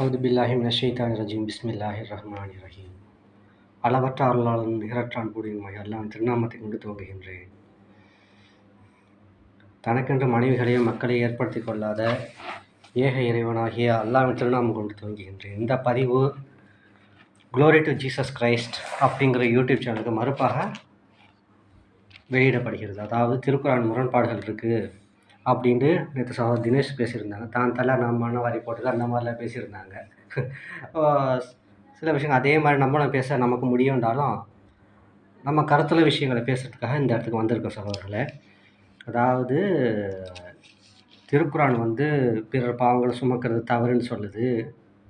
அவுது பில்லாஹி மினஷைத்தான் ரஜீம். பிஸ்மில்லாஹிர் ரஹ்மான் ரஹீம். அளவற்ற அருளாளன் நிகரற்றான் கூடியுமாய் அல்லாஹ் திருநாமத்தை கொண்டு துவங்குகின்றேன். தனக்கென்று மனைவிகளையும் மக்களை ஏற்படுத்தி கொள்ளாத ஏக இறைவனாகிய அல்லாவின் திருநாமம் கொண்டு துவங்குகின்றேன். இந்த பதிவு குளோரி டு ஜீசஸ் கிரைஸ்ட் அப்படிங்கிற யூடியூப் சேனலுக்கு மறுப்பாக வெளியிடப்படுகிறது. அதாவது திருக்குறான் முரண்பாடுகள் இருக்குது அப்படின்ட்டு நேற்று சகோதரர் தினேஷ் பேசியிருந்தாங்க. தான் தலை நான் மண்ணவாரி போட்டது அந்த மாதிரிலாம் பேசியிருந்தாங்க. சில விஷயங்கள் அதே மாதிரி நம்மளும் பேச நமக்கு முடியும்னாலும் நம்ம கருத்துல விஷயங்களை பேசுகிறதுக்காக இந்த இடத்துக்கு வந்திருக்கோம் சகோதரர்களே. அதாவது திருக்குறான் வந்து பிறர் பாவங்களை சுமக்கிறது தவறுன்னு சொல்லுது.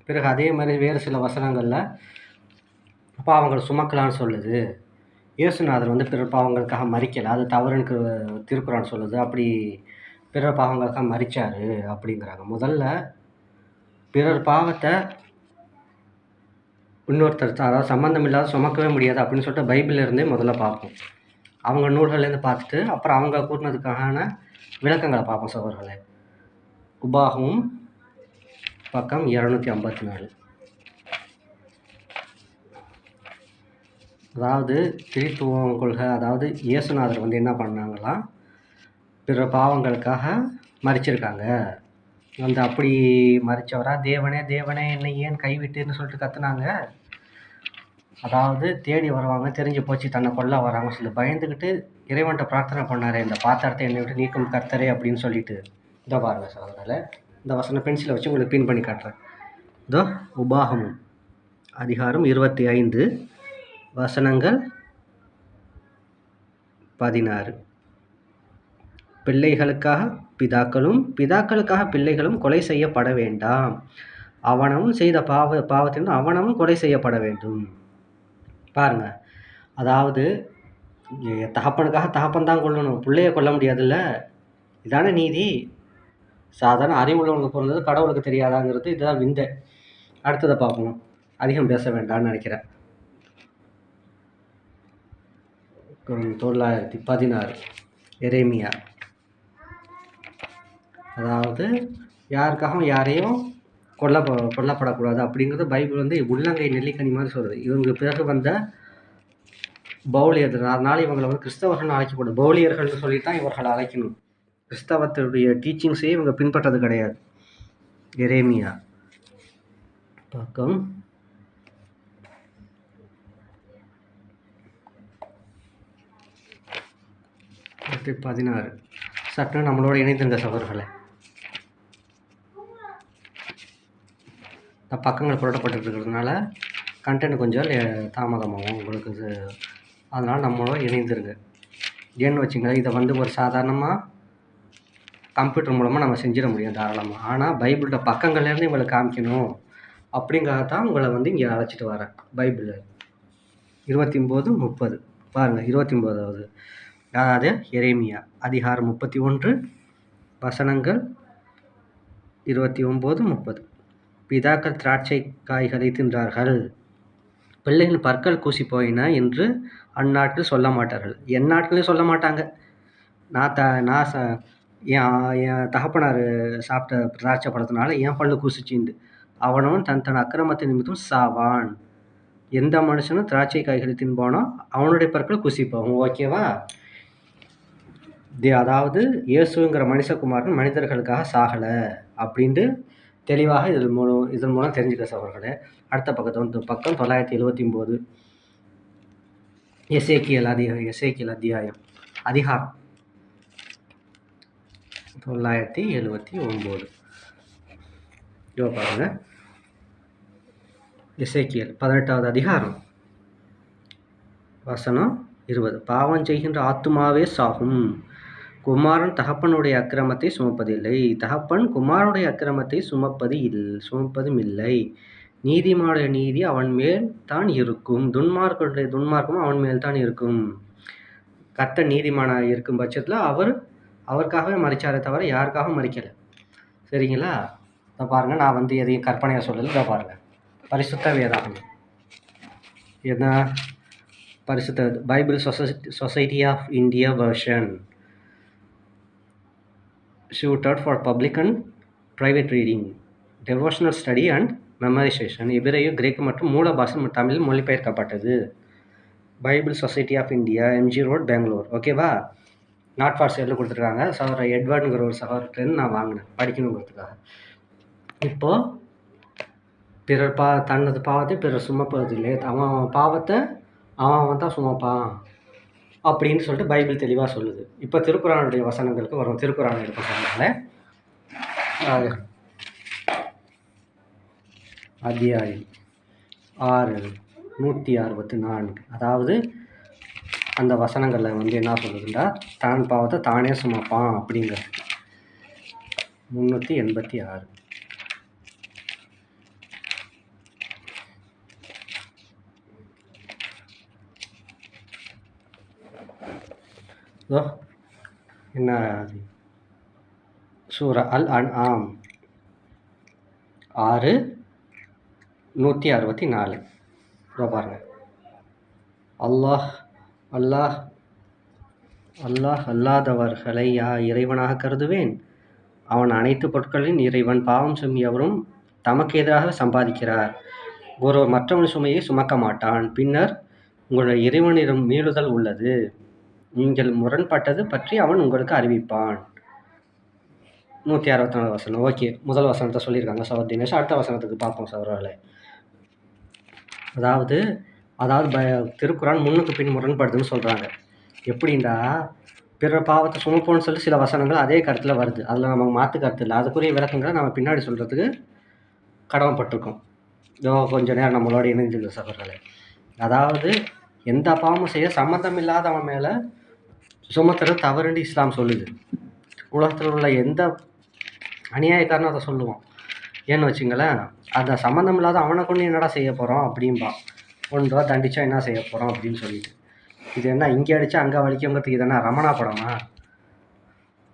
பிறகு அதே மாதிரி வேறு சில வசனங்களில் பாவங்களை சுமக்கலான்னு சொல்லுது. இயேசுநாதர் வந்து பிறர் பாவங்களுக்காக மறிக்கலை. அது தவறுன்னு திருக்குறான் சொல்லுது. அப்படி பிறர் பாவங்களுக்காக மறிச்சார் அப்படிங்கிறாங்க. முதல்ல பிறர் பாவத்தை இன்னொருத்தர் அதாவது சம்மந்தம் இல்லாத சுமக்கவே முடியாது அப்படின்னு சொல்லிட்டு பைபிள்ல இருந்தே முதல்ல பார்ப்போம். அவங்க நூல்கள்லேருந்து பார்த்துட்டு அப்புறம் அவங்க கூட்டினதுக்கான விளக்கங்களை பார்ப்போம் சகோதரர்களே. உபாகமும் பக்கம் இரநூத்தி ஐம்பத்தி நாலு. அதாவது திரித்துவம் கொள்கை அதாவது இயேசுநாதர் வந்து என்ன பண்ணாங்களாம் பிற பாவங்களுக்காக மறிச்சிருக்காங்க. வந்து அப்படி மறிச்சவரா? தேவனே தேவனே என்னை ஏன் கைவிட்டுன்னு சொல்லிட்டு கத்துனாங்க? அதாவது தேடி வருவாங்க தெரிஞ்சு போச்சு தன்னை கொல்ல வராங்க சொல்லி பயந்துக்கிட்டு இறைவன்ட்ட பிரார்த்தனை பண்ணாரு இந்த பாத்திரத்தை என்னை விட்டு நீக்கும் கர்த்தரே அப்படின்னு சொல்லிட்டு. இதோ பாருங்க சகோதரில் இந்த வசனம் பென்சிலை வச்சு உங்களுக்கு பின் பண்ணி காட்டுறேன். இதோ உபாகமும் அதிகாரம் இருபத்தி ஐந்து வசனங்கள் பதினாறு. பிள்ளைகளுக்காக பிதாக்களும் பிதாக்களுக்காக பிள்ளைகளும் கொலை செய்யப்பட வேண்டாம். அவனவும் செய்த பாவ பாவத்தினால் அவனவும் கொலை செய்யப்பட வேண்டும். பாருங்க. அதாவது தகப்பனுக்காக தகப்பன் தான் கொள்ளணும் பிள்ளைய கொல்ல முடியாதுல்ல. இதான நீதி? சாதாரண அறிவுள்ளவனுக்கு பிறந்தது கடவுளுக்கு தெரியாதாங்கிறது இதுதான் விந்தை. அடுத்ததை பார்ப்போம். அதிகம் பேச வேண்டாம்னு நினைக்கிறேன். தொள்ளாயிரத்தி பதினாறு. எரேமியா. அதாவது யாருக்காகவும் யாரையும் கொல்ல கொல்லப்படக்கூடாது. அப்படிங்கிறது பைபிள் வந்து உள்ளங்கை நெல்லிக்கனி மாதிரி சொல்கிறது இவங்க பிறகு வந்த பௌலியர்கள் அதனால் இவங்களை வந்து கிறிஸ்தவர்கள் அழைக்கக்கூடாது. பௌலியர்கள்னு சொல்லி தான் இவர்களை அழைக்கணும். கிறிஸ்தவத்துடைய டீச்சிங்ஸே இவங்க பின்பற்றது கிடையாது. எரேமியா. பக்கம் பதினாறு. சட்டம் நம்மளோட இணைந்திருந்த சகோதரர்களை. பக்கங்கள் புரட்டப்பட்டு இருக்கிறதுனால கண்டென்ட் கொஞ்சம் தாமதமாகும் உங்களுக்கு. இது அதனால் நம்மளும் இணைந்துருங்க. ஏன்னு வச்சுங்களேன் இதை வந்து ஒரு சாதாரணமாக கம்ப்யூட்டர் மூலமாக நம்ம செஞ்சிட முடியும் தாராளமாக ஆனால் பைபிளோட பக்கங்கள்லேருந்து இவங்களை காமிக்கணும் அப்படிங்கிறத தான் உங்களை வந்து இங்கே அழைச்சிட்டு வரேன் பைபிள் இருபத்தி ஒம்பது முப்பது. பாருங்கள் இருபத்தி ஒம்போதாவது அதாவது எரேமியா அதிகாரம் முப்பத்தி ஒன்று வசனங்கள் இருபத்தி ஒம்பது முப்பது. பிதாக்கள் திராட்சை காய்களை தின்றார்கள். பிள்ளைகள் பற்கள் கூசி போயின என்று அந்நாட்டில் சொல்ல மாட்டார்கள். என் நாட்டிலையும் சொல்ல மாட்டாங்க. நான் த நான் ச என் என் தகப்பனார் சாப்பிட்ட திராட்சை பழத்தினால என் பல்லு கூசிச்சிண்டு. அவனவன் தன் தன் அக்கிரமத்தை நிமித்தம் சாவான். எந்த மனுஷனும் திராட்சை காய்களை தின்போனோ அவனுடைய பற்கள் குசிப்போம் ஓகேவா ஓகேவா அதாவது இயேசுங்கிற மனுஷகுமாரன் மனிதர்களுக்காக சாகலை அப்படின்ட்டு தெளிவாக இதன் மூலம் இதன் மூலம் தெரிஞ்சுக்க சவர்களே அடுத்த பக்கத்தை வந்து பக்கம் தொள்ளாயிரத்தி எழுபத்தி ஒம்பது எஸ்ஏக்கியல் அதிகாரம் எசேக்கியல் அத்தியாயம். அதிகாரம். தொள்ளாயிரத்தி எழுபத்தி ஒம்பது இதோ பாருங்க. எசேக்கியல் பதினெட்டாவது அதிகாரம். வசனம் இருபது. பாவம் செய்கின்ற ஆத்துமாவே சாகும். குமாரன் தகப்பனுடைய அக்கிரமத்தை சுமப்பதில்லை. தகப்பன் குமாரனுடைய அக்கிரமத்தை சுமப்பது இல் சுமப்பதும் இல்லை. நீதிமானுடைய நீதி அவன் மேல் தான் இருக்கும். துன்மார்க்கனுடைய துன்மார்க்கமும் அவன் மேல் தான் இருக்கும். கர்த்த நீதிமான இருக்கும் பட்சத்தில் அவர் அவருக்காகவே மறிச்சாரே தவிர யாருக்காகவும் மறிக்கலை சரிங்களா? இதை பாருங்கள் நான் வந்து எதையும் கற்பனையாக சொல்லலை. இதை பாருங்கள் பரிசுத்த வேதாகம் என்ன? பரிசுத்த Bible society society of India version. Suited for public and private reading devotional study and memorisation எபிரேய கிரேக்கு மற்றும் மூல பாஷை தமிழில் மொழிபெயர்க்கப்பட்டது. Bible society of India MG road Bangalore ஓகேவா நாட் ஃபார் சேலில் கொடுத்துருக்காங்க. சகோதரர் எட்வர்டுங்கிற ஒரு சகோதரர்கிட்ட நான் வாங்கினேன். படிக்கணுங்கிறதுக்காக. இப்போது பிறர் பா தனது பாவத்தை பிறர் சுமப்பதில்லை. அவன் பாவத்தை அவன் அவன் தான் சுமப்பான். அப்படின்னு சொல்லிட்டு பைபிள் தெளிவாக சொல்லுது. இப்போ திருக்குறானுடைய வசனங்களுக்கு வரும். திருக்குறான் எடுக்க சொன்னால அத்தியாயம் ஆறு நூற்றி அறுபத்தி நான்கு. அதாவது அந்த வசனங்களில் வந்து என்ன சொல்லுதுன்னா தான் பாவத்தை தானே சுமப்பான் அப்படிங்கிறது. முந்நூற்றி எண்பத்தி ஆறு. என்ன சூரா அல் அன் ஆம் ஆறு நூற்றி அறுபத்தி நாலு இதோ பாருங்க. அல்லாஹ் அல்லாஹ் அல்லாஹ் அல்லாதவர்களை யா இறைவனாக கருதுவேன்? அவன் அனைத்து பொருட்களின் இறைவன் பாவம் சுமியவரும் தமக்கு எதிராக சம்பாதிக்கிறார். ஒருவர் மற்றவன் சுமையை சுமக்க மாட்டான். பின்னர் உங்களுடைய இறைவனிடம் மீளுதல் உள்ளது. நீங்கள் முரண்பட்டது பற்றி அவன் உங்களுக்கு அறிவிப்பான். நூற்றி அறுபத்தி நாலு வசனம். ஓகே முதல் வசனத்தை சொல்லியிருக்காங்க சவர் தினேஷ். அடுத்த வசனத்துக்கு பார்ப்போம் சவர்களை அதாவது அதாவது ப திருக்குறான் முன்னுக்கு பின் முரண்படுதுன்னு சொல்கிறாங்க எப்படின்னா பிற பாவத்தை சுமப்போம்னு சொல்லி சில வசனங்கள் அதே கருத்தில் வருது. அதில் நமக்கு மாற்று கருத்து இல்லை. அதுக்குரிய விளக்கங்களை நம்ம பின்னாடி சொல்கிறதுக்கு கடமைப்பட்டிருக்கோம். இதோ கொஞ்ச நேரம் நம்மளோட இணைஞ்சிருந்த சகோதரர்களே. அதாவது எந்த பாவமும் செய்ய சம்மந்தம் இல்லாதவன் மேலே சுமத்துறது தவறுன்னு இஸ்லாம் சொல்லுது. உலகத்தில் உள்ள எந்த அநியாயக்காரனும் அதை சொல்லுவான். ஏன்னு வச்சுங்களேன் அந்த சம்மந்தம் இல்லாத அவனை கொண்டு என்னடா செய்ய போகிறோம் அப்படின்பா ஒன்று ரூபா தண்டிச்சா என்ன செய்ய போகிறோம் அப்படின்னு சொல்லிட்டு. இது என்ன இங்கே அடித்தா அங்கே வலிக்குங்கிறதுக்கு இது என்ன ரமணா படமா?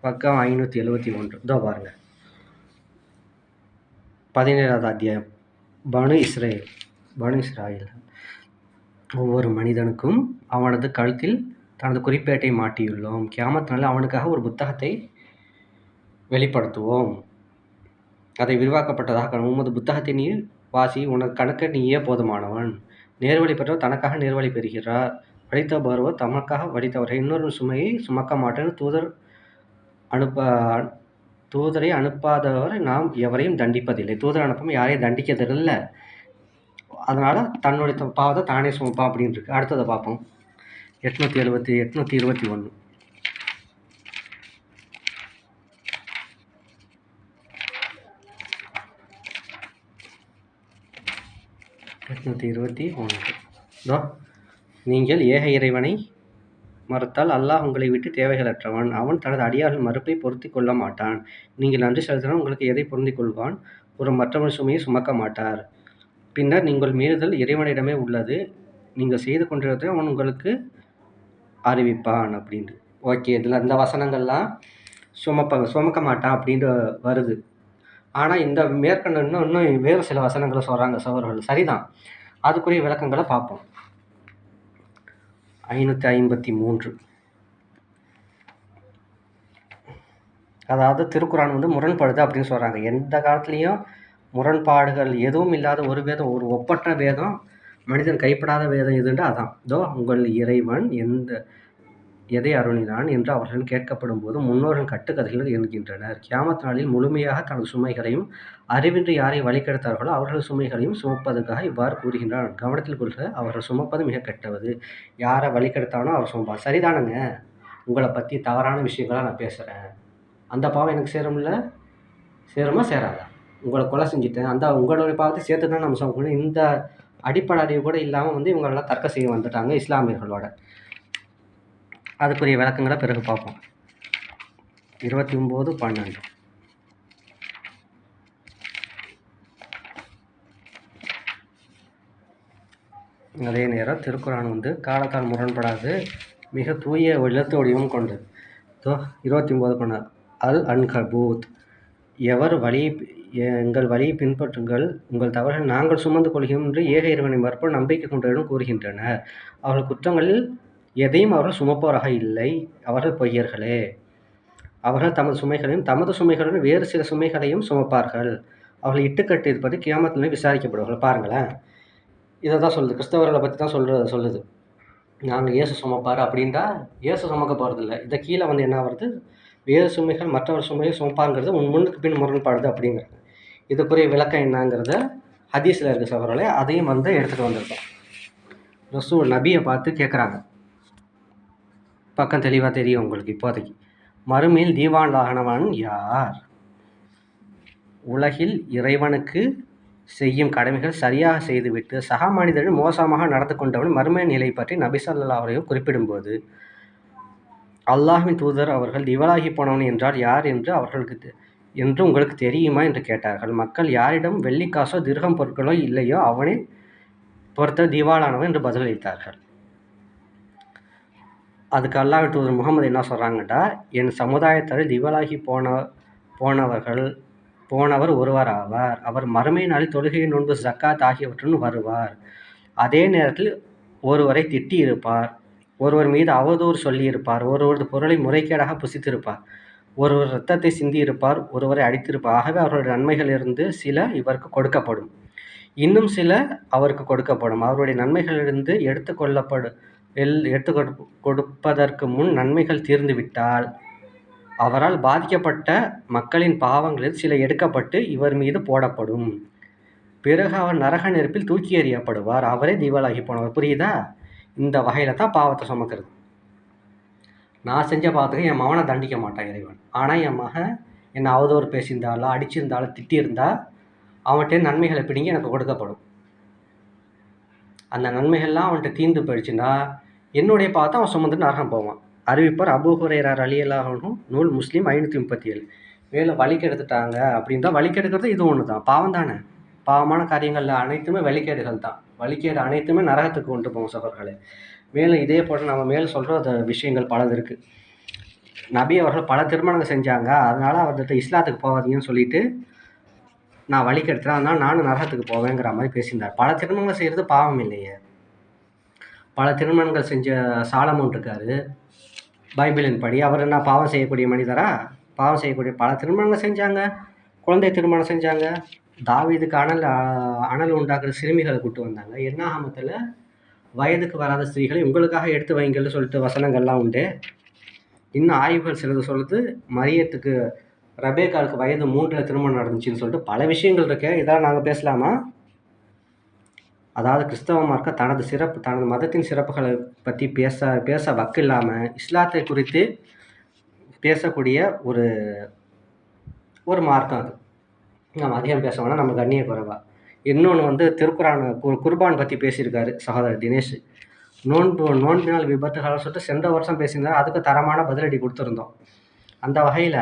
பக்கம் ஐநூற்றி எழுபத்தி ஒன்று. இதோ பாருங்கள் பதினேழாவது அத்தியாயம். பனு இஸ்ரேல். பனு இஸ்ராயில் ஒவ்வொரு மனிதனுக்கும் அவனது கழுத்தில் தனது குறிப்பேட்டை மாட்டியுள்ளோம். கியாமத்தினால அவனுக்காக ஒரு புத்தகத்தை வெளிப்படுத்துவோம். அதை விரிவாக்கப்பட்டதாக உமது புத்தகத்தை நீ வாசி உனக்கு கணக்க நீயே போதுமானவன். நேர்வழி பெற்றவர் தனக்காக நேர்வழி பெறுகிறார். வடித்த பருவர் தமக்காக வடித்தவரை இன்னொரு சுமையை சுமக்க மாட்டேன். தூதர் அனுப்ப தூதரை அனுப்பாதவர் நாம் எவரையும் தண்டிப்பதில்லை. தூதர் அனுப்பாமல் யாரையும் தண்டிக்கிறதில்லை. அதனால் தன்னுடைய பாவத்தை தானே சுமப்பான் அப்படின்னு இருக்கு. அடுத்ததை பார்ப்போம். எட்நூற்றி எழுபத்தி எட்நூற்றி இருபத்தி ஒன்று. எட்நூற்றி இருபத்தி ஒன்று. இதோ நீங்கள் ஏக இறைவனை மறுத்தால் அல்லாஹ் உங்களை விட்டு தேவைகளற்றவன். அவன் தனது அடியார்கள் மறுப்பை பொருத்தி கொள்ள மாட்டான். நீங்கள் நன்றி செலுத்தினால் உங்களுக்கு எதை பொருந்திக் கொள்வான்? ஒரு மற்றவன் சுமையை சுமக்க மாட்டார். பின்னர் நீங்கள் மீறுதல் இறைவனிடமே உள்ளது. நீங்கள் செய்து கொண்டிருந்ததை அவன் உங்களுக்கு அறிவிப்பான் அப்படின்ட்டு ஓகே இதில் இந்த வசனங்கள்லாம் சுமப்ப சுமக்க மாட்டான் அப்படின்ட்டு வருது. ஆனால் இந்த மேற்கண்ட இன்னும் இன்னும் வேறு சில வசனங்களை சொல்கிறாங்க சகோதரர்கள். சரிதான். அதுக்குரிய விளக்கங்களை பார்ப்போம். ஐநூற்றி ஐம்பத்தி மூன்று. அதாவது திருக்குறான் வந்து முரண்படுது அப்படின்னு சொல்கிறாங்க எந்த காலத்துலேயும் முரண்பாடுகள் எதுவும் இல்லாத ஒரு வேதம் ஒரு ஒப்பற்ற வேதம் மனிதன் கைப்படாத வேதம் எதுண்டா? அதான். இதோ உங்கள் இறைவன் எந்த எதை அருணினான் என்று அவர்கள் கேட்கப்படும் போது முன்னோர்கள் கட்டுக்கதைகள் என்கின்றனர். கியாமத் நாளில் முழுமையாக தனது சுமைகளையும் அறிவின்றி யாரை வழிகெடுத்தார்களோ அவர்கள் சுமைகளையும் சுமப்பதற்காக இவ்வாறு கூறுகின்றான் கவனத்தில் கொள்க அவர்கள் சுமப்பது மிக கெட்டவது யாரை வழிகெடுத்தானோ அவர் சுமப்பார். சரிதானுங்க? உங்களை பற்றி தவறான விஷயங்களாக நான் பேசுகிறேன் அந்த பாவம் எனக்கு சேரும்ல சேருமா? சேராதா? உங்களை கொலை செஞ்சுட்டேன். அந்த உங்களுடைய பாவத்தை சேர்த்து தான் நம்ம சொல்லணும் இந்த அடிப்படை அறிவு கூட இல்லாமல் வந்து இவங்களெல்லாம் தர்க்க செய்ய வந்துட்டாங்க இஸ்லாமியர்களோட. அதுக்குரிய விளக்கங்களை பிறகு பார்ப்போம். இருபத்தி ஒம்பது பன்னெண்டு. அதே நேரம் திருக்குறான் வந்து காலத்தால் முரண்படாது மிக தூய எழுத்து வடிவம் கொண்டது. தோ இருபத்தி ஒம்பது பண்ண அல் அன்கபூத் எவர் வழி எங்கள் வழியை பின்பற்றுங்கள் உங்கள் தவறுகள் நாங்கள் சுமந்து கொள்கிறோம் என்று ஏக இறைவனை மறுப்பு நம்பிக்கை கொண்டவர்களும் கூறுகின்றனர். அவர்கள் குற்றங்களில் எதையும் அவர்கள் சுமப்பவராக இல்லை. அவர்கள் பொய்யர்களே. அவர்கள் தமது சுமைகளையும் தமது சுமைகளுடன் வேறு சில சுமைகளையும் சுமப்பார்கள். அவர்கள் இட்டுக்கட்டு இருப்பது கியாமத்தில் விசாரிக்கப்படுவார்கள். பாருங்களேன். இதை தான் சொல்லுது. கிறிஸ்தவர்களை பற்றி தான் சொல்கிற சொல்லுது. நாங்கள் இயேசு சுமப்பார் அப்படின்றா? இயேசு சுமக்க போகிறதில்ல இதை கீழே வந்து என்ன வருது வேறு சுமைகள் மற்றவர் சுமைகள் சுமப்பாங்கிறது உன் முன்னுக்கு பின் முரண்பாடுது அப்படிங்கிறது இதுக்குரிய விளக்கம் என்னங்கிறத ஹதீஸில் இருக்க சகோதரர்களே அதையும் வந்து எடுத்துகிட்டு வந்திருக்கோம். ரசூல் நபியை பார்த்து கேட்குறாங்க பக்கம் தெளிவாக தெரியும் உங்களுக்கு இப்போதைக்கு. மறுமையில் தீவான் தீவான்லாகனவன் யார்? உலகில் இறைவனுக்கு செய்யும் கடமைகள் சரியாக செய்துவிட்டு சக மனிதர்கள் மோசமாக நடந்து கொண்டவன் மறுமை நிலை பற்றி நபி சொல்லா அவரையும் குறிப்பிடும்போது அல்லாஹின் தூதர் அவர்கள் திவலாகி போனவன் என்றால் யார் என்று அவர்களுக்கு என்று உங்களுக்கு தெரியுமா என்று கேட்டார்கள். மக்கள் யாரிடம் வெள்ளிக்காசோ திருகம் பொருட்களோ இல்லையோ அவனை பொறுத்த திவாலானவன் என்று பதிலளித்தார்கள். அதுக்கு அல்லாஹ் தூதர் முகமது என்ன சொல்கிறாங்கட்டா என் சமுதாயத்தில் திவாலாகி போன போனவர்கள் போனவர் ஒருவர் ஆவார். அவர் மறுமை நாளில் தொழுகை நோன்பு ஜக்காத் ஆகியவற்றுடன் வருவார். அதே நேரத்தில் ஒருவரை திட்டி இருப்பார் ஒருவர் மீது அவதூறு சொல்லியிருப்பார். ஒருவரது பொருளை முறைகேடாக புசித்திருப்பார். ஒருவர் இரத்தத்தை சிந்தியிருப்பார். ஒருவரை அடித்திருப்பார். ஆகவே அவருடைய நன்மைகளிலிருந்து சில இவருக்கு கொடுக்கப்படும். இன்னும் சில அவருக்கு கொடுக்கப்படும். அவருடைய நன்மைகளிலிருந்து எடுத்து கொள்ளப்படும் எல் எடுத்து கொடுப்பதற்கு முன் நன்மைகள் தீர்ந்துவிட்டால் அவரால் பாதிக்கப்பட்ட மக்களின் பாவங்களில் சில எடுக்கப்பட்டு இவர் மீது போடப்படும். பிறகு அவர் நரக நெருப்பில் தூக்கி எறியப்படுவார். அவரே தீபாவளாகி போனவர். புரியுதா? இந்த வகையில் தான் பாவத்தை சுமக்கிறது. நான் செஞ்ச பாவத்துக்கு என் மகனை தண்டிக்க மாட்டான் இறைவன். ஆனால் என் மகன் என்னை அவதூறு பேசியிருந்தாலும் அடிச்சிருந்தாலும் திட்டியிருந்தா அவன்கிட்ட நன்மைகளை பிடிங்கி எனக்கு கொடுக்கப்படும். அந்த நன்மைகள்லாம் அவன்கிட்ட தீர்ந்து போயிடுச்சுன்னா என்னுடைய பார்த்து அவன் சுமந்து நரகம் போவான். அறிவிப்பார் அபு ஹுரேரார் நூல் முஸ்லீம் ஐநூற்றி முப்பத்தி ஏழு. மேலே வழிக்கெடுத்துட்டாங்க அப்படின்னு தான் வழிக்கெடுக்கிறது இது ஒன்று தான் பாவம் தானே. பாவமான காரியங்கள் அனைத்துமே வழிகேடுகள் தான். வழிகேடு அனைத்துமே நரகத்துக்கு கொண்டு போகும் சகோதரர்களே. மேலும் இதே போல் நம்ம மேலும் சொல்கிற விஷயங்கள் பலது இருக்குது நபி அவர்கள் பல திருமணங்கள் செஞ்சாங்க. அதனால் வந்துட்டு இஸ்லாத்துக்கு போகாதீங்கன்னு சொல்லிட்டு நான் வழி கெடுத்துறேன் அதனால் நானும் நரகத்துக்கு போவேங்கிற மாதிரி பேசியிருந்தார். பல திருமணங்கள் செய்கிறது பாவம் இல்லையே. பல திருமணங்கள் செஞ்ச சாலமோன் இருக்கார். பைபிளின் படி அவர் என்ன பாவம் செய்யக்கூடிய மனிதரா? பாவம் செய்யக்கூடிய பல திருமணங்கள் செஞ்சாங்க. குழந்தை திருமணம் செஞ்சாங்க. தாவீதுக்கு அனல் அனல் உண்டாக்குற சிறுமிகளை கூட்டு வந்தாங்க. என்னாகமத்தில் வயதுக்கு வராத ஸ்திரீகளை உங்களுக்காக எடுத்து வைங்கள்னு சொல்லிட்டு வசனங்கள்லாம் உண்டு. இன்னும் ஆய்வுகள் சிலது சொல்லுது மரியத்துக்கு ரபேகாலுக்கு வயது மூன்றில் திருமணம் நடந்துச்சுன்னு சொல்லிட்டு பல விஷயங்கள் இருக்கு. இதெல்லாம் நாங்கள் பேசலாமா? அதாவது கிறிஸ்தவ மார்க்க தனது சிறப்பு தனது மதத்தின் சிறப்புகளை பற்றி பேச பேச வக்கு இல்லாமல் இஸ்லாத்தை குறித்து பேசக்கூடிய ஒரு ஒரு மார்க்கம் அது. நம்ம அதிகம் பேச வேணால் நம்ம கண்ணிய குறைவா. இன்னொன்று வந்து திருக்குறான் குர்பான் பற்றி பேசியிருக்காரு சகோதரர் தினேஷ். நோன்பு நோன்பினால் விபத்துகள் சொல்லிட்டு சென்ற வருஷம் பேசியிருந்தார். அதுக்கு தரமான பதிலடி கொடுத்துருந்தோம். அந்த வகையில்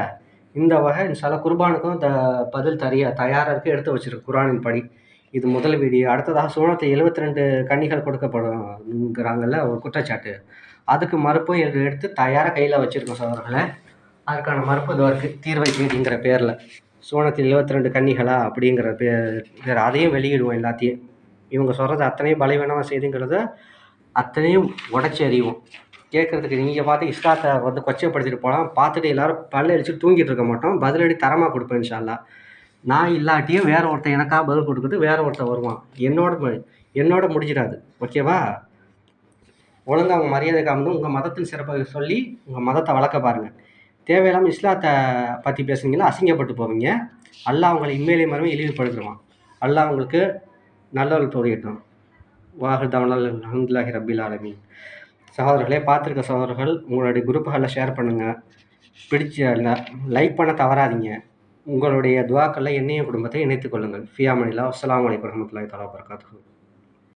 இந்த வகை சில குர்பானுக்கும் த பதில் தரிய தயாராக இருக்குது எடுத்து வச்சிருக்கு குரானின் படி. இது முதல் வீடியோ. அடுத்ததாக சோழத்தை எழுபத்தி ரெண்டு கன்னிகள் கொடுக்கப்படுங்கிறாங்கல்ல ஒரு குற்றச்சாட்டு. அதுக்கு மறுப்பும் எடுத்து தயாராக கையில் வச்சுருக்கோம் சோழர்களை அதுக்கான மறுப்பு இது இருக்குது தீர்வை தேடிங்கிற பேரில். சோனத்தில் இருபத்தி ரெண்டு கன்னிகளா அப்படிங்கிற பேர் அதையும் வெளியிடுவோம் எல்லாத்தையும். இவங்க சொல்கிறது அத்தனையும் பலவீனமாக செய்துங்கிறத அத்தனையும் உடச்சி அறிவோம் கேட்குறதுக்கு நீங்கள் பார்த்து இஸ்லாத்தை வந்து கொச்சைப்படுத்திட்டு போகலாம் பார்த்துட்டு எல்லோரும் பல்ல அடிச்சுட்டு தூங்கிட்டு இருக்க மாட்டோம். பதிலடி தரமாக கொடுப்பேன் இன்ஷால்லா நான் இல்லாட்டியும் வேறு ஒருத்தன் எனக்காக பதில் கொடுக்குறது வேறு ஒருத்தர் வருவான். என்னோட என்னோட முடிஞ்சிடாது. ஓகேவா? ஒழுங்காக அவங்க மரியாதை காமிந்து உங்கள் மதத்தின் சிறப்பாக சொல்லி உங்கள் மதத்தை வளர்க்க பாருங்கள் தேவையில்லாமல் இஸ்லாத்தை பற்றி பேசுனீங்களா அசிங்கப்பட்டு போவீங்க. அல்லாஹ் அவங்களை இம்மையிலே மரமே இழிவுபடுத்துருவான். அல்லாஹ் அவங்களுக்கு நல்லவர்கள் தோடிட்டோம் வாஹு தவனல் அஹமதுல்லாஹி ரபில் ஆலமின். சகோதரர்களே பார்த்துருக்க சகோதரர்கள் உங்களுடைய குரூப்புகளில் ஷேர் பண்ணுங்கள் பிடிச்ச லைக் பண்ண தவறாதீங்க. உங்களுடைய துவாக்களில் என்னைய குடும்பத்தை இணைத்துக் கொள்ளுங்கள். ஃபியாமணிலா அஸ்லாம் வலைக்கம் வரமத்துல்லாஹி தலா வரகாத்து